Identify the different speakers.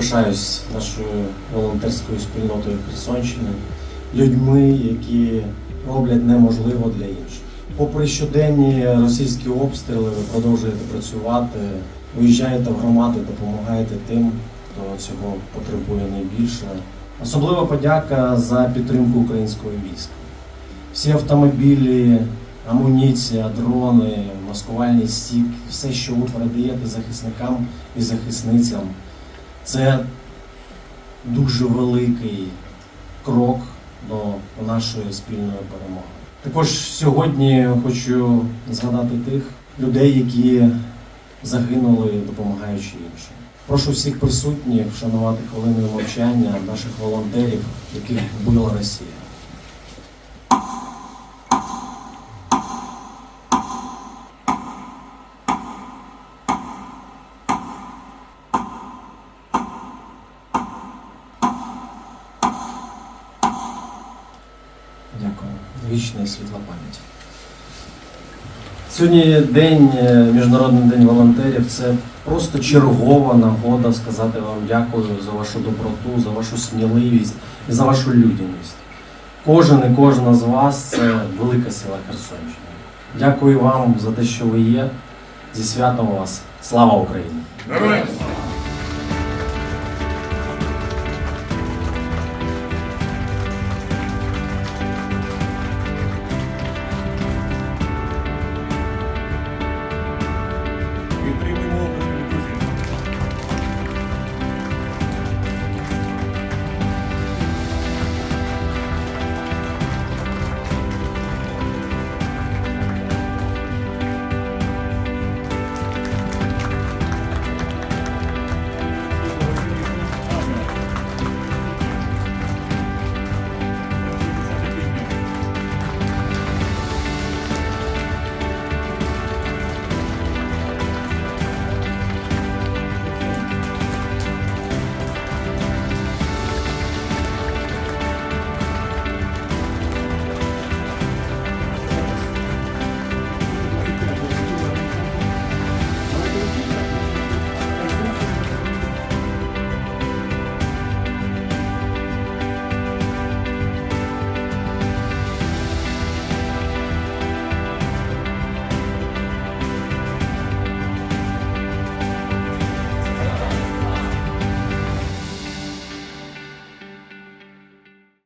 Speaker 1: пишаюсь нашою волонтерською спільнотою Херсонщини, людьми, які роблять неможливо для інших. Попри щоденні російські обстріли, ви продовжуєте працювати, виїжджаєте в громади, допомагаєте тим, хто цього потребує найбільше. Особлива подяка за підтримку українського війська. Всі автомобілі, амуніція, дрони, маскувальні стійки, все, що ви передаєте захисникам і захисницям, це дуже великий крок до нашої спільної перемоги. Також сьогодні хочу згадати тих людей, які загинули, допомагаючи іншим. Прошу всіх присутніх вшанувати хвилиною мовчання наших волонтерів, яких вбила Росія. Дякую. Вічна і світла пам'ять. Сьогодні день, е, Міжнародний день волонтерів. Це просто чергова нагода сказати вам дякую за вашу доброту, за вашу сміливість і за вашу людяність. Кожен і кожна з вас це велика сила Херсонщини. Дякую вам за те, що ви є. Зі святом вас. Слава Україні!